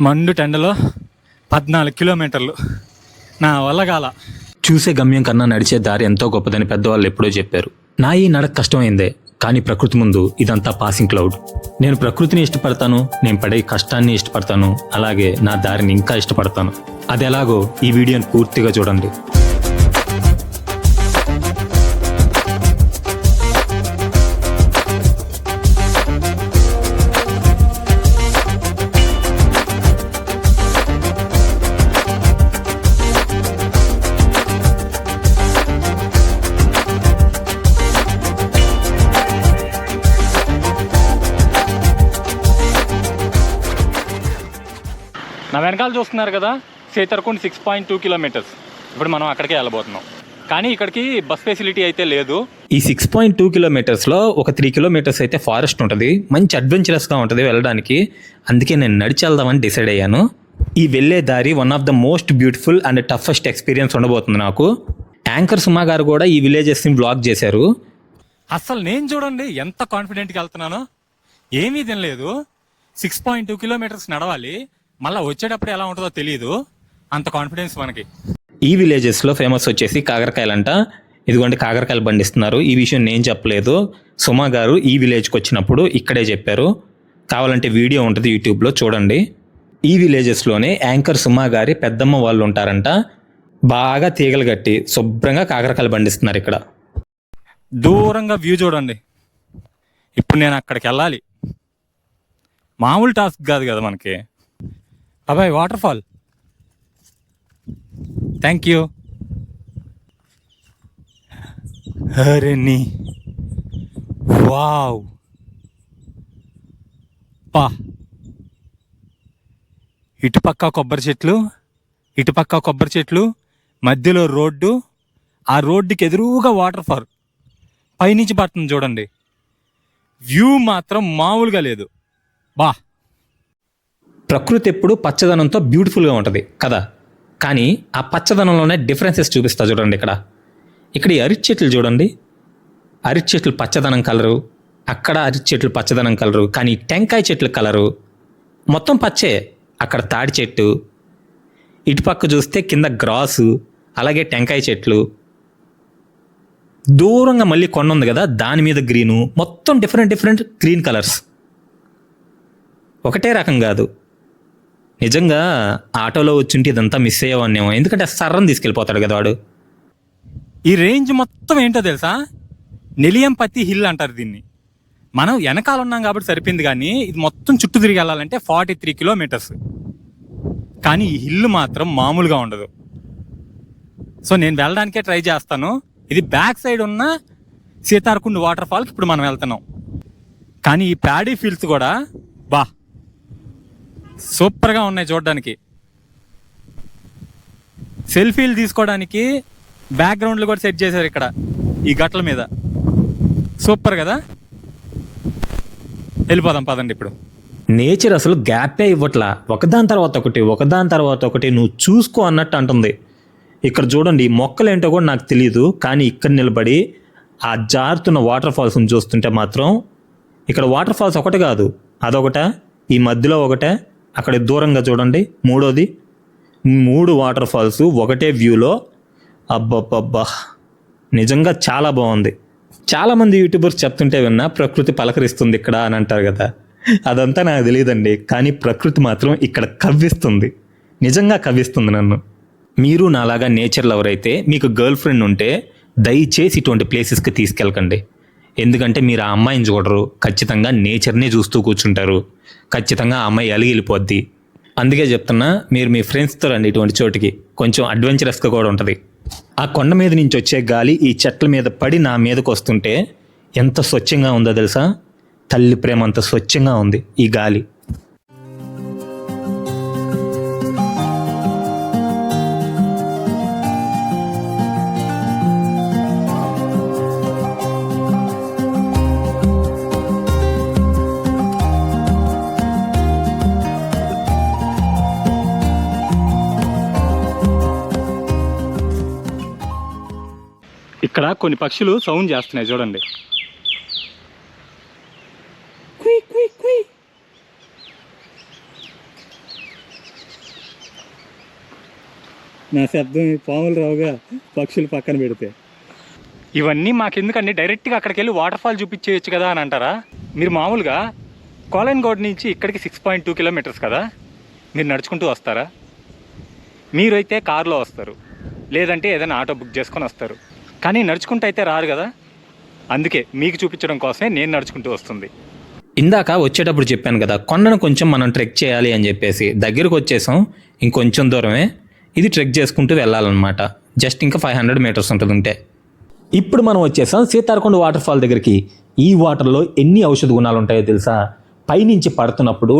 మండు టెండలో పద్నాలుగు కిలోమీటర్లు. నా వల్ల కాల. చూసే గమ్యం కన్నా నడిచే దారి ఎంతో గొప్పదని పెద్దవాళ్ళు ఎప్పుడో చెప్పారు. నా ఈ నడక కష్టమైందే కానీ ప్రకృతి ముందు ఇదంతా పాసింగ్ క్లౌడ్ నేను ప్రకృతిని ఇష్టపడతాను నేను పడే కష్టాన్ని ఇష్టపడతాను అలాగే నా దారిని ఇంకా ఇష్టపడతాను. అది ఎలాగో ఈ వీడియోని పూర్తిగా చూడండి. నా వెనకాల చూస్తున్నారు కదా Seetharkund six point two kilometres ఇప్పుడు మనం అక్కడికే వెళ్ళబోతున్నాం. కానీ ఇక్కడికి బస్ ఫెసిలిటీ అయితే లేదు. ఈ సిక్స్ పాయింట్ టూ కిలోమీటర్స్లో ఒక త్రీ కిలోమీటర్స్ అయితే ఫారెస్ట్ ఉంటుంది. మంచి అడ్వెంచరస్గా ఉంటుంది వెళ్ళడానికి. అందుకే నేను నడిచి వెళ్దామని డిసైడ్ అయ్యాను. ఈ వెళ్ళే దారి one of the most beautiful and toughest experience ఉండబోతుంది నాకు. యాంకర్ సుమా గారు కూడా ఈ విలేజెస్ని బ్లాగ్ చేశారు. అసలు నేను చూడండి ఎంత కాన్ఫిడెంట్గా వెళ్తున్నానో. ఏమీ తినలేదు. సిక్స్ పాయింట్ టూ కిలోమీటర్స్ నడవాలి. మళ్ళీ వచ్చేటప్పుడు ఎలా ఉంటుందో తెలియదు అంత కాన్ఫిడెన్స్ మనకి. ఈ విలేజెస్లో ఫేమస్ వచ్చేసి కాకరకాయలంట. ఇదిగోండి కాకరకాయలు పండిస్తున్నారు. ఈ విషయం నేను చెప్పలేదు. సుమా గారు ఈ విలేజ్కి వచ్చినప్పుడు ఇక్కడే చెప్పారు. కావాలంటే వీడియో ఉంటుంది యూట్యూబ్లో చూడండి. ఈ విలేజెస్లోనే యాంకర్ సుమా గారి పెద్దమ్మ వాళ్ళు ఉంటారంట బాగా తీగలు కట్టి శుభ్రంగా కాకరకాయలు పండిస్తున్నారు ఇక్కడ. దూరంగా వ్యూ చూడండి. ఇప్పుడు నేను అక్కడికి వెళ్ళాలి. మామూలు టాస్క్ కాదు కదా మనకి. అబ్బాయి వాటర్ ఫాల్ థ్యాంక్ యూ అరే నీ. వావ్ పా. ఇటుపక్క కొబ్బరి చెట్లు ఇటుపక్క కొబ్బరి చెట్లు మధ్యలో రోడ్డు ఆ రోడ్డుకి ఎదురుగా వాటర్ ఫాల్ పైనుంచి పడుతుంది చూడండి. వ్యూ మాత్రం మామూలుగా లేదు. బా. ప్రకృతి ఎప్పుడు పచ్చదనంతో బ్యూటిఫుల్గా ఉంటుంది కదా? కానీ ఆ పచ్చదనంలోనే డిఫరెన్సెస్ చూపిస్తా చూడండి ఇక్కడ. ఇక్కడ ఈ చెట్లు చూడండి. అరటి చెట్లు పచ్చదనం కలరు అక్కడ అరటి చెట్లు పచ్చదనం కలరు కానీ టెంకాయ చెట్లు కలరు మొత్తం పచ్చే. అక్కడ తాడి చెట్టు ఇటుపక్క చూస్తే కింద గ్రాసు అలాగే టెంకాయ చెట్లు. దూరంగా మళ్ళీ కొండ ఉంది కదా దాని మీద గ్రీను మొత్తం డిఫరెంట్ డిఫరెంట్ గ్రీన్ కలర్స్ ఒకటే రకం కాదు. నిజంగా ఆటోలో వచ్చింటే ఇదంతా మిస్ అయ్యేవాన్నేమో ఎందుకంటే సర్రం తీసుకెళ్ళిపోతాడు కదా వాడు. ఈ రేంజ్ మొత్తం ఏంటో తెలుసా? నెలియంపతి హిల్ అంటారు దీన్ని. మనం వెనకాల ఉన్నాం కాబట్టి సరిపోయింది కానీ ఇది మొత్తం చుట్టూ తిరిగి వెళ్ళాలంటే ఫార్టీ త్రీ కిలోమీటర్స్. కానీ ఈ హిల్ మాత్రం మామూలుగా ఉండదు. సో నేను వెళ్ళడానికే ట్రై చేస్తాను. ఇది బ్యాక్ సైడ్ ఉన్న సీతార్కుండ్ వాటర్ ఫాల్కి ఇప్పుడు మనం వెళ్తున్నాం. కానీ ఈ ప్యాడీ ఫీల్డ్స్ కూడా బా సూపర్గా ఉన్నాయి చూడడానికి. సెల్ఫీలు తీసుకోవడానికి బ్యాక్గ్రౌండ్లు కూడా సెట్ చేశారు ఇక్కడ ఈ గట్ల మీద. సూపర్ కదా? వెళ్ళిపోదాం పదండి ఇప్పుడు. నేచర్ అసలు గ్యాపే ఇవ్వట్లా. ఒకదాని తర్వాత ఒకటి ఒకదాని తర్వాత ఒకటి నువ్వు చూసుకో అన్నట్టు అంటుంది. ఇక్కడ చూడండి ఈ మొక్కలు ఏంటో కూడా నాకు తెలియదు కానీ ఇక్కడ నిలబడి ఆ జారుతున్న వాటర్ ఫాల్స్ని చూస్తుంటే మాత్రం ఇక్కడ వాటర్ ఫాల్స్ ఒకటి కాదు అదొకట ఈ మధ్యలో ఒకటే అక్కడ దూరంగా చూడండి. మూడోది మూడు వాటర్ ఫాల్స్ ఒకటే వ్యూలో అబ్బబ్బబ్బా. నిజంగా చాలా బాగుంది. చాలామంది యూట్యూబర్స్ చెప్తుంటే విన్నా ప్రకృతి పలకరిస్తుంది ఇక్కడ అని అంటారు కదా. అదంతా నాకు తెలియదండి కానీ ప్రకృతి మాత్రం ఇక్కడ కవ్విస్తుంది. నిజంగా కవ్విస్తుంది నన్ను. మీరు నాలాగా నేచర్ లవర్ అయితే మీకు గర్ల్ ఫ్రెండ్ ఉంటే దయచేసి ఇటువంటి ప్లేసెస్కి తీసుకెళ్ళకండి. ఎందుకంటే మీరు ఆ అమ్మాయిని చూడరు. ఖచ్చితంగా నేచర్నే చూస్తూ కూర్చుంటారు. ఖచ్చితంగా ఆ అమ్మాయి అలిగి వెళ్ళిపోద్ది. అందుకే చెప్తున్నా మీరు మీ ఫ్రెండ్స్తో రండి ఇటువంటి చోటికి. కొంచెం అడ్వెంచరస్గా కూడా ఉంటుంది. ఆ కొండ మీద నుంచి వచ్చే గాలి ఈ చెట్ల మీద పడి నా మీదకు వస్తుంటే ఎంత స్వచ్ఛంగా ఉందో తెలుసా? తల్లి ప్రేమ అంత స్వచ్ఛంగా ఉంది ఈ గాలి. ఇక్కడ కొన్ని పక్షులు సౌండ్ చేస్తున్నాయి చూడండి. నా శబ్దం పాములు రావుగా పక్షులు పక్కన పెడితే. ఇవన్నీ మాకెందుకండి? డైరెక్ట్గా అక్కడికి వెళ్ళి వాటర్ ఫాల్ చూపించేయచ్చు కదా అని అంటారా? మీరు మామూలుగా కోలన్గోడ్ నుంచి ఇక్కడికి సిక్స్ పాయింట్ టూ కిలోమీటర్స్ కదా? మీరు నడుచుకుంటూ వస్తారా? మీరైతే కారులో వస్తారు. లేదంటే ఏదైనా ఆటో బుక్ చేసుకొని వస్తారు. కానీ నడుచుకుంటూ అయితే రారు కదా. అందుకే మీకు చూపించడం కోసమే నేను నడుచుకుంటూ వస్తుంది. ఇందాక వచ్చేటప్పుడు చెప్పాను కదా కొండను కొంచెం మనం ట్రెక్ చేయాలి అని చెప్పేసి దగ్గరకు వచ్చేసాం ఇంకొంచెం దూరమే. ఇది ట్రెక్ చేసుకుంటూ వెళ్ళాలన్నమాట. జస్ట్ ఇంకా ఫైవ్ హండ్రెడ్ మీటర్స్ ఉంటుంది ఉంటే ఇప్పుడు మనం వచ్చేసాం సీతారకొండ వాటర్ ఫాల్ దగ్గరికి. ఈ వాటర్లో ఎన్ని ఔషధ గుణాలు ఉంటాయో తెలుసా? పైనుంచి పడుతున్నప్పుడు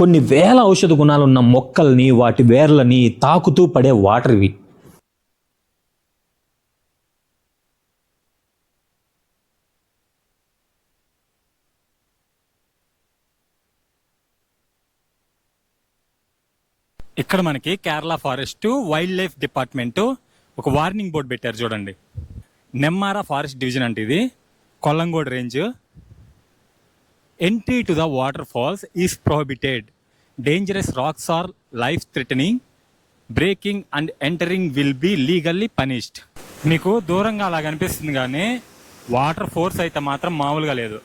కొన్ని వేల ఔషధ గుణాలు ఉన్న మొక్కల్ని వాటి వేర్లని తాకుతూ పడే వాటర్ ఇవి. ఇక్కడ మనకి Kerala forest wildlife department ఒక వార్నింగ్ బోర్డు పెట్టారు చూడండి. నెమ్మారా ఫారెస్ట్ డివిజన్ అంటే ఇది Kollengode range. Entry to the waterfalls is prohibited dangerous rocks are life threatening breaking and entering will be legally punished మీకు దూరంగా అలా కనిపిస్తుంది కానీ వాటర్ ఫోర్స్ అయితే మాత్రం మామూలుగా లేదు.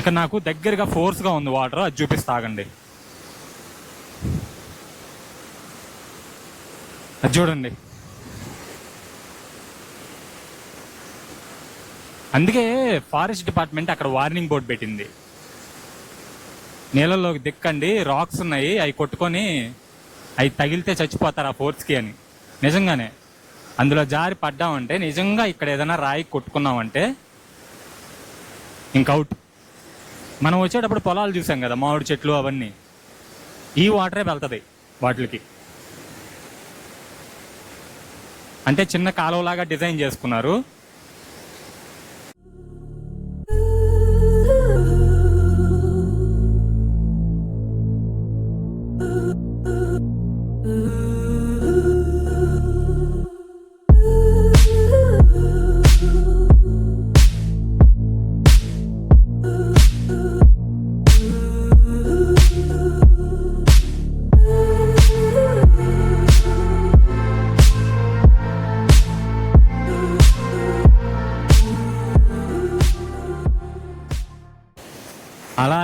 ఇక నాకు దగ్గరగా ఫోర్స్గా ఉంది వాటర్ అది చూపిస్తాగండి అది చూడండి. అందుకే ఫారెస్ట్ డిపార్ట్మెంట్ అక్కడ వార్నింగ్ బోర్డు పెట్టింది. నీళ్ళలోకి దిక్కండి రాక్స్ ఉన్నాయి అవి కొట్టుకొని అవి తగిలితే చచ్చిపోతారు ఆ ఫోర్స్కి అని. నిజంగానే. అందులో జారి పడ్డామంటే నిజంగా ఇక్కడ ఏదైనా రాయి కొట్టుకున్నామంటే ఇంకౌట్. మనం వచ్చేటప్పుడు పొలాలు చూసాం కదా మామిడి చెట్లు అవన్నీ. ఈ వాటరే వెళ్తుంది వాటికి. అంటే చిన్న కాలువలాగా డిజైన్ చేసుకున్నారు.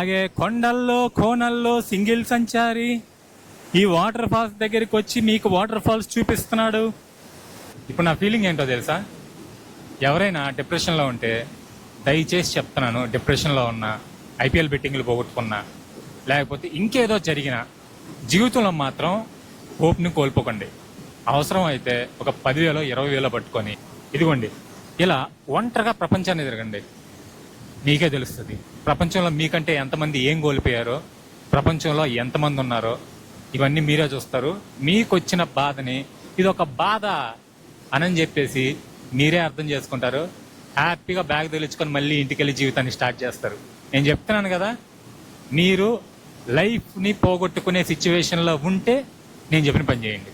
అలాగే కొండల్లో కోనల్లో సింగిల్ సంచారి. ఈ వాటర్ ఫాల్స్ దగ్గరికి వచ్చి మీకు వాటర్ ఫాల్స్ చూపిస్తున్నాడు. ఇప్పుడు నా ఫీలింగ్ ఏంటో తెలుసా? ఎవరైనా డిప్రెషన్లో ఉంటే దయచేసి చెప్తున్నాను డిప్రెషన్లో ఉన్నా ఐపీఎల్ బెట్టింగ్లు పోగొట్టుకున్నా లేకపోతే ఇంకేదో జరిగిన జీవితంలో మాత్రం హోప్ని కోల్పోకండి. అవసరం అయితే ఒక పదివేలో ఇరవై వేలో పట్టుకొని ఇదిగోండి ఇలా ఒంటరిగా ప్రపంచాన్ని తిరగండి. మీకే తెలుస్తుంది. ప్రపంచంలో మీకంటే ఎంతమంది ఏం కోల్పోయారో ప్రపంచంలో ఎంతమంది ఉన్నారో ఇవన్నీ మీరే చూస్తారు. మీకు వచ్చిన బాధని ఇది ఒక బాధ అని చెప్పేసి మీరే అర్థం చేసుకుంటారు. హ్యాపీగా బ్యాగ్ తెలిచుకొని మళ్ళీ ఇంటికి వెళ్ళి జీవితాన్ని స్టార్ట్ చేస్తారు. నేను చెప్తున్నాను కదా మీరు లైఫ్ని పోగొట్టుకునే సిచ్యువేషన్లో ఉంటే నేను చెప్పిన పని చేయండి.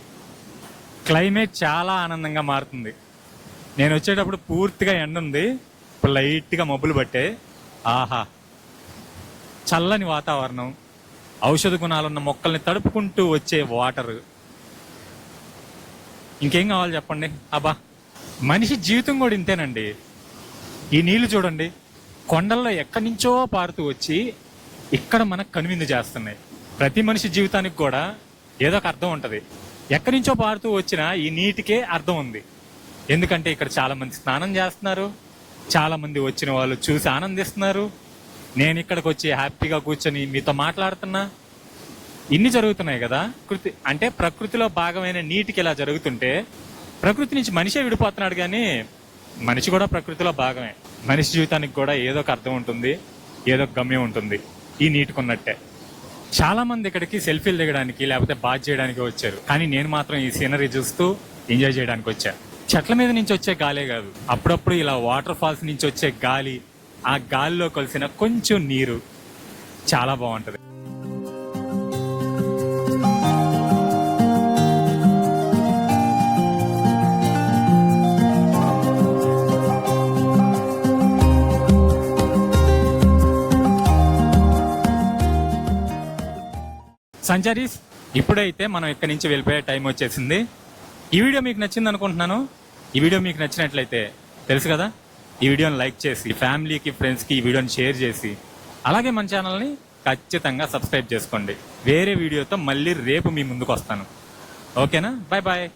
క్లైమేట్ చాలా ఆనందంగా మారుతుంది. నేను వచ్చేటప్పుడు పూర్తిగా ఎండ ఉంది ఇప్పుడు లైట్గా మబ్బులు పట్టే ఆహా చల్లని వాతావరణం ఔషధ గుణాలున్న మొక్కల్ని తడుపుకుంటూ వచ్చే వాటర్. ఇంకేం కావాలి చెప్పండి? అబ్బా మనిషి జీవితం కూడా ఇంతేనండి. ఈ నీళ్ళు చూడండి కొండల్లో ఎక్కడి నుంచో పారుతూ వచ్చి ఇక్కడ మనకు కనువిందు చేస్తున్నాయి. ప్రతి మనిషి జీవితానికి కూడా ఏదో ఒక అర్థం ఉంటుంది. ఎక్కడి నుంచో పారుతూ వచ్చిన ఈ నీటికే అర్థం ఉంది. ఎందుకంటే ఇక్కడ చాలా మంది స్నానం చేస్తున్నారు. చాలా మంది వచ్చిన వాళ్ళు చూసి ఆనందిస్తున్నారు. నేను ఇక్కడికి వచ్చి హ్యాపీగా కూర్చొని మీతో మాట్లాడుతున్నా. ఇన్ని జరుగుతున్నాయి కదా. కృతి అంటే ప్రకృతిలో భాగమైన నీటికి ఇలా జరుగుతుంటే ప్రకృతి నుంచి మనిషే విడిపోతున్నాడు కానీ మనిషి కూడా ప్రకృతిలో భాగమే. మనిషి జీవితానికి కూడా ఏదో ఒక అర్థం ఉంటుంది ఏదో ఒక గమ్యం ఉంటుంది. ఈ నీటికున్నట్టే. చాలా మంది ఇక్కడికి సెల్ఫీలు దిగడానికి లేకపోతే బాత్ చేయడానికి వచ్చారు. కానీ నేను మాత్రం ఈ సీనరీ చూస్తూ ఎంజాయ్ చేయడానికి వచ్చాను చెట్ల మీద నుంచి వచ్చే గాలే కాదు. అప్పుడప్పుడు ఇలా వాటర్ ఫాల్స్ నుంచి వచ్చే గాలి ఆ గాలిలో కలిసిన కొంచెం నీరు చాలా బాగుంటుంది. సంచారీస్ ఇప్పుడైతే మనం ఇక్కడి నుంచి వెళ్ళిపోయే టైం వచ్చేసింది. ఈ వీడియో మీకు నచ్చింది అనుకుంటున్నాను. ఈ వీడియో మీకు నచ్చినట్లయితే తెలుసు కదా ఈ వీడియోని లైక్ చేసి ఫ్యామిలీకి ఫ్రెండ్స్కి ఈ వీడియోని షేర్ చేసి అలాగే మన ఛానల్ని ఖచ్చితంగా సబ్స్క్రైబ్ చేసుకోండి. వేరే వీడియోతో మళ్ళీ రేపు మీ ముందుకు వస్తాను. ఓకేనా? Bye bye